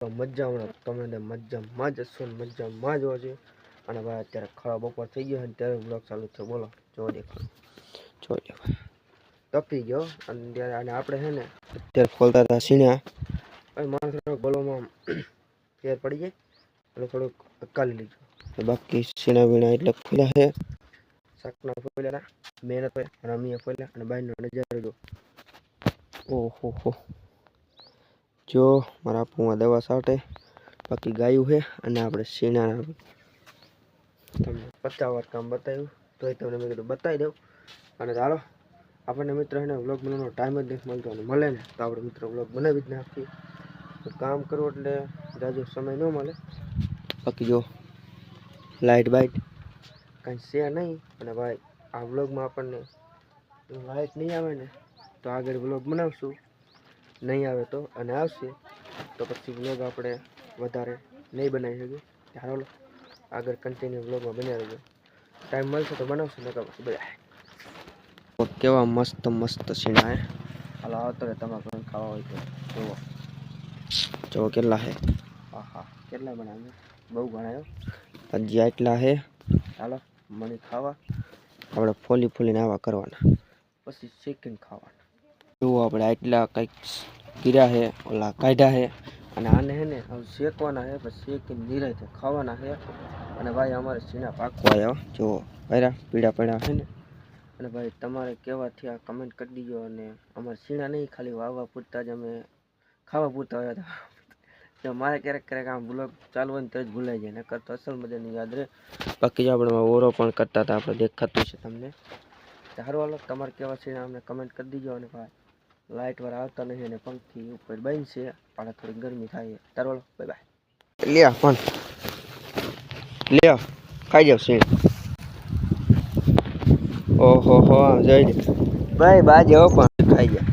તો હમણાં તમે મજામાં જ હશો મજામાં જ હશે અને ભાઈ અત્યારે ખરા બપોર થઈ ગયો ત્યારે બ્લોગ ચાલુ થયો. બોલો જો દેખાડો જો દેખાડો તપી ગયો અને ત્યારે અને આપણે છે ને અત્યારે ખોલતા હતા સીણ્યા મારે થોડોક બોલવામાં ફેર પડી જાય એટલે થોડુંક અકાલી લીધું. બાકી સીણા વીણા એટલે ખોલ્યા છે. શાકના ફોલ્યા મહેનત હોય અને અમે ફોલ્યા અને બાયનો નજારો જો ઓહો હો. જો, મારા આપુમાં દવા સાટે બાકી ગાયું છે અને આપણે સીના તમને પચાસ કામ બતાવ્યું તો એ તમને મેં કીધું બતાવી દઉં. અને ચાલો, આપણને મિત્ર એને વ્લોગ બનાવવાનો ટાઈમ જ નથી મળતો અને મળે ને, તો આપણે મિત્રો વ્લોગ બનાવી જ નાખીએ. કામ કરવું એટલે જાજો સમય ન મળે. બાકી જો લાઇટ બાઇટ કાંઈ છે નહીં. અને ભાઈ, આ વ્લોગમાં આપણને લાઇટ નહીં આવે ને, તો આગળ વ્લોગ બનાવશું. નહીં આવે તો અને આવશે તો પછી વ્લોગ આપણે વધારે નહીં બનાવી શકીએ. ચાલો આગળ કન્ટિન્યુ વ્લોગમાં બન્યા રહેજો. ટાઈમ મળશે તો બનાવશું નકર પછી બધા કેવા મસ્ત મસ્ત સીણા હે? હાલો આવતો રે તમારે પણ ખાવા હોય તો. જુઓ. જુઓ કેટલા હે. હા હા કેટલા બનાવ્યું? બહુ ગણાયો? હજી આટલા હે. ચાલો મણી ખાવા. આપણે ફોલી ફોલીને આવા કરવાના. પછી શેકીને ખાવાના. જુઓ આપણે આટલા કંઈક ગીરા છે, ઓલા કાઢ્યા છે. અને આને હે ને હવે શેકવાના છે, પછી શેકીને નિરાયતે ખાવાના છે. અને ભાઈ અમારે સીણા પાકવા આવ્યા જુઓ પહેરા પીળા પડ્યા છે ને. અને ભાઈ તમારે કહેવાથી આ કમેન્ટ કરી દીજો અને અમારે સીણા નહીં, ખાલી વાવવા પૂરતા જ અમે ખાવા પૂરતા આવ્યા હતા. જો મારે ક્યારેક ક્યારેક આમ બ્લોગ ચાલુ હોય ને તો જ ભૂલાઈ જાય, નકર તો અસલ મજાની યાદ રહે. બાકી જો આપણે ઓરો પણ કરતા હતા, આપણે દેખાતું છે તમને. સારું હાલો, તમારે કેવા સીણા અમને કમેન્ટ કરી દીજો અને ભાઈ. લાઇટ વાળા આવતા નહીં અને પંખી ઉપર બંધ છે. પણ થોડી ગરમી થાય. તારો બાય બાય. લ્યા પણ લ્યા ખાઈ જાવ સીણ. ઓહો હો જઈ ભાઈ બા હો પણ. ખાઈ જા.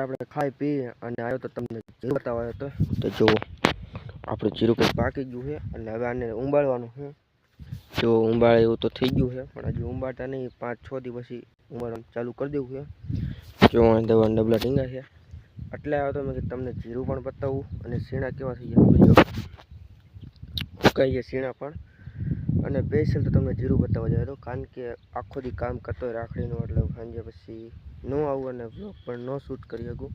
આપણે ખાઈ પી અને આવ્યો તો તમને જીરું બતાવ્યો હતો તો. તો જુઓ. આપણું જીરું કંઈક પાકી ગયું છે અને હવે આને ઉંબાળવાનું છે. જો ઉંબાળે એવું તો થઈ ગયું છે, પણ હજુ ઉંબાળતા નહીં. પાંચ છ દિવસ ઉંબાળવાનું ચાલુ કરી દેવું છે. જો દવા ડબલા ઢીંગા છે. એટલે આવ્યો તો મેં કીધું તમને જીરું પણ બતાવું અને સીણા કેવા થઈ ગયા ઉકાઈ કહીએ સીણા પણ. અને સ્પેશિયલ તો તમને જીરું બતાવવા જાય તો, કારણ કે આખો દી કામ કરતો હોય રાખડીનું, એટલે સાંજે પછી ન આવું અને બ્લોગ પણ ન શૂટ કરી શકું.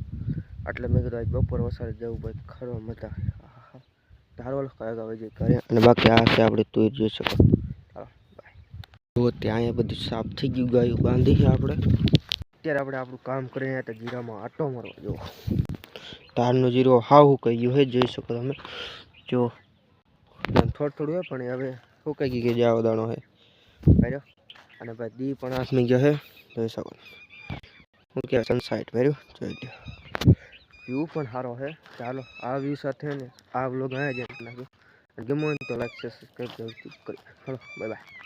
એટલે મેં કીધું આજ બપોર વસારે જવું ભાઈ ખરો મજા આવે. ધારવાલ કયા આવે છે ઘરે. અને બાકી આ છે આપણે તું જોઈ શકો. જુઓ ત્યાં એ બધું સાફ થઈ ગયું, ગાયું બાંધી આપણે. અત્યારે આપણે આપણું કામ કરીને તો જીરામાં આટો મારવા જુઓ ધારનું જીરો હાવ કહી ગયું હે, જોઈ શકો તમે. જો થોડું થોડું હોય, પણ હવે શું કહી ગયું કે જાવ દાણો હે. બરાબર અને ભાઈ દી પણ હાથમાં ગયો હે, જોઈ શકો હું કે સનસાઇટ બરાબર જોઈ લો વ્યૂ પણ સારો છે ચાલો, આ વ્યૂ સાથે ને આ બ્લોગ અહીંયા જ નાખ્યું ગમો તો લાઈક સબસ્ક્રાઈબ કરી ચલો બાય બાય